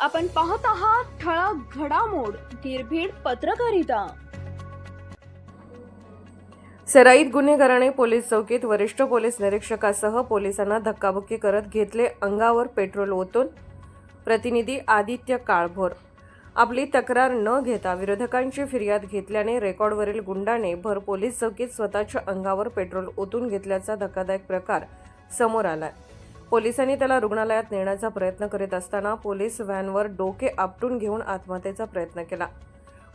आपण पाहत आहात ठळक घडामोड निर्भीड पत्रकारिता. सराईत गुन्हेगाराने पोलीस चौकीत वरिष्ठ पोलीस निरीक्षकासह पोलिसांना धक्काबुक्की करत घेतले अंगावर पेट्रोल ओतून. प्रतिनिधी आदित्य काळभोर आपली तक्रार न घेता विरोधकांची फिर्याद घेतल्याने रेकॉर्डवरील गुंडाने भर पोलीस चौकीत स्वतःच्या अंगावर पेट्रोल ओतून घेतल्याचा धक्कादायक प्रकार समोर आलाय. पोलिसांनी त्याला रुग्णालयात नेण्याचा प्रयत्न करीत असताना पोलीस व्हॅनवर डोके आपटून घेऊन आत्महत्येचा प्रयत्न केला.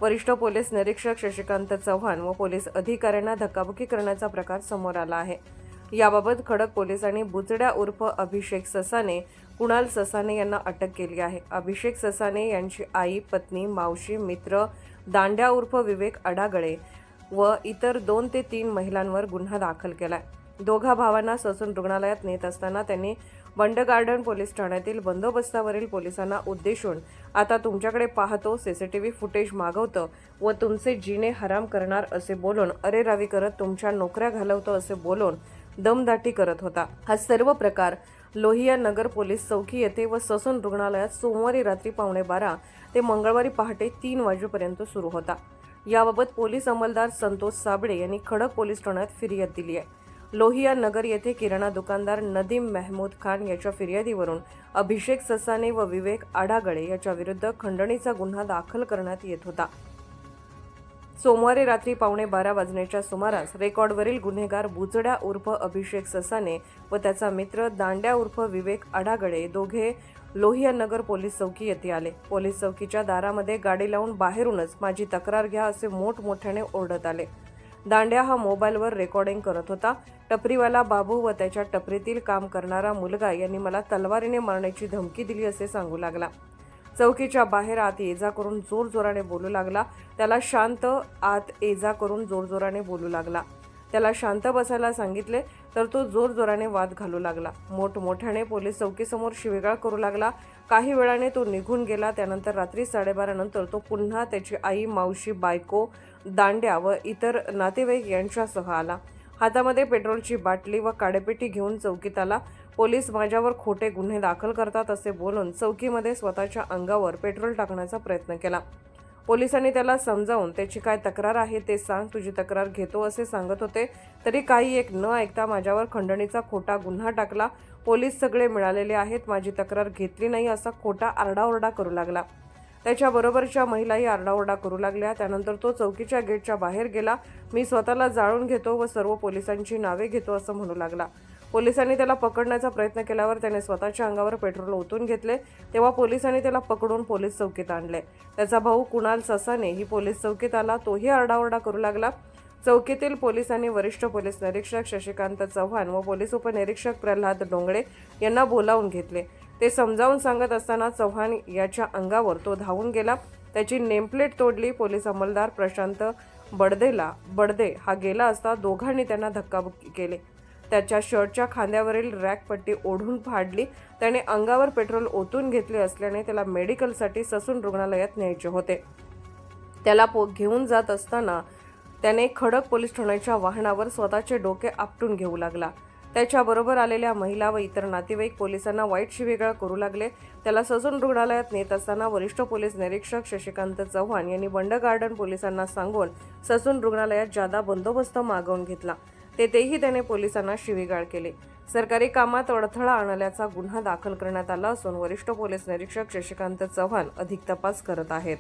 वरिष्ठ पोलीस निरीक्षक शशिकांत चव्हाण व पोलीस अधिकाऱ्यांना धक्काबुक्की करण्याचा प्रकार समोर आला आहे. याबाबत खडक पोलिसांनी बुचड्या उर्फ अभिषेक ससाने कुणाल ससाने यांना अटक केली आहे. अभिषेक ससाने यांची आई पत्नी मावशी मित्र दांड्या उर्फ विवेक अडागळे व इतर दोन ते तीन महिलांवर गुन्हा दाखल केला आहे दोघा भावांना ससून रुग्णालयात नेत असताना त्यांनी बंड गार्डन पोलीस ठाण्यातील बंदोबस्तावरील पोलिसांना उद्देशून आता तुमच्याकडे पाहतो सीसीटीव्ही फुटेज मागवतं व तुमचे जिने हराम करणार असे बोलून अरे रावी करत तुमच्या नोकऱ्या घालवतो असे बोलून दमदाटी करत होता. हा सर्व प्रकार लोहिया नगर पोलीस चौकी येथे व ससून रुग्णालयात सोमवारी रात्री पावणे बारा ते मंगळवारी पहाटे तीन वाजेपर्यंत सुरू होता. याबाबत पोलीस अंमलदार संतोष साबळे यांनी खडक पोलीस ठाण्यात फिर्याद दिली आहे. लोहिया नगर येथे किराणा दुकानदार नदीम मेहमूद खान याच्या फिर्यादीवरून अभिषेक ससाने व विवेक आडागळे याच्या विरुद्ध खंडणीचा गुन्हा दाखल करण्यात येत होता. सोमवारी रात्री पावणे बारा वाजण्याच्या सुमारास रेकॉर्डवरील गुन्हेगार बुचड्या उर्फ अभिषेक ससाने व त्याचा मित्र दांड्या उर्फ विवेक आडागळे दोघे लोहिया नगर पोलीस चौकी येथे आले. पोलीस चौकीच्या दारामध्ये गाडी लावून बाहेरूनच माझी तक्रार घ्या असे मोठमोठ्याने ओरडत आले. दांड्या हा मोबाईलवर रेकॉर्डिंग करत होता. टपरीवाला बाबू व त्याच्या टपरीतील काम करणारा मुलगा यांनी मला तलवारीने मारण्याची धमकी दिली असे सांगू लागला. चौकीच्या बाहेर आत ये जा करून जोरजोराने बोलू लागला. त्याला शांत आत ये जा करून जोरजोराने बोलू लागला. त्याला शांत बसायला सांगितले तर तो जोरजोराने वाद घालू लागला. मोठमोठ्याने पोलीस चौकीसमोर शिवेगाळ करू लागला. काही वेळाने तो निघून गेला. त्यानंतर रात्री साडेबारा नंतर तो पुन्हा त्याची आई मावशी बायको दांड्या व इतर नातेवाईक यांच्यासह आला. हातामध्ये पेट्रोलची बाटली व काडेपेटी घेऊन चौकीत आला पोलीस माझ्यावर खोटे गुन्हे दाखल करतात असे बोलून चौकीमध्ये स्वतःच्या अंगावर पेट्रोल टाकण्याचा प्रयत्न केला. पोलिसांनी त्याला समजावून त्याची काय तक्रार आहे ते सांग तुझी तक्रार घेतो असे सांगत होते. तरी काही एक न ऐकता माझ्यावर खंडणीचा खोटा गुन्हा टाकला. पोलीस सगळे मिळालेले आहेत माझी तक्रार घेतली नाही असा खोटा आरडाओरडा करू लागला. त्याच्याबरोबरच्या महिलाही आरडाओरडा करू लागल्या. त्यानंतर तो चौकीच्या गेटच्या बाहेर गेला. मी स्वतःला जाळून घेतो व सर्व पोलिसांची नावे घेतो असं म्हणू लागला. पोलिसांनी त्याला पकडण्याचा प्रयत्न केल्यावर त्याने स्वतःच्या अंगावर पेट्रोल ओतून घेतले. तेव्हा पोलिसांनी त्याला पकडून पोलीस चौकीत आणले. त्याचा भाऊ कुणाल ससाने ही पोलीस चौकीत आला. तोही आरडाओरडा करू लागला. चौकीतील पोलिसांनी वरिष्ठ पोलीस निरीक्षक शशिकांत चव्हाण व पोलीस उपनिरीक्षक प्रल्हाद डोंगळे यांना बोलावून घेतले. ते समजावून सांगत असताना चव्हाण याच्या अंगावर तो धावून गेला. त्याची नेमप्लेट तोडली. पोलीस अंमलदार प्रशांत बडदेला बडदे हा गेला असता दोघांनी त्यांना धक्काबुक्की केली. त्याच्या शर्टच्या खांद्यावरील रॅक पट्टी ओढून फाडली. त्याने अंगावर पेट्रोल ओतून घेतले असल्याने त्याला मेडिकलसाठी ससून रुग्णालयात न्यायचे होते. त्याला पो घेऊन जात असताना त्याने खडक पोलीस ठाण्याच्या वाहनावर स्वतःचे डोके आपटून घेऊ लागला. त्याच्याबरोबर आलेल्या महिला व इतर नातेवाईक पोलिसांना वाईट शिवेगाळ करू लागले. त्याला ससून रुग्णालयात नेत असताना वरिष्ठ पोलीस निरीक्षक शशिकांत चव्हाण यांनी बंड गार्डन पोलिसांना सांगून ससून रुग्णालयात जादा बंदोबस्त मागवून घेतला. तेथेही त्याने पोलिसांना शिवीगाळ केली. सरकारी कामात अडथळा आणल्याचा गुन्हा दाखल करण्यात आला असून वरिष्ठ पोलीस निरीक्षक शशिकांत चव्हाण अधिक तपास करत आहेत.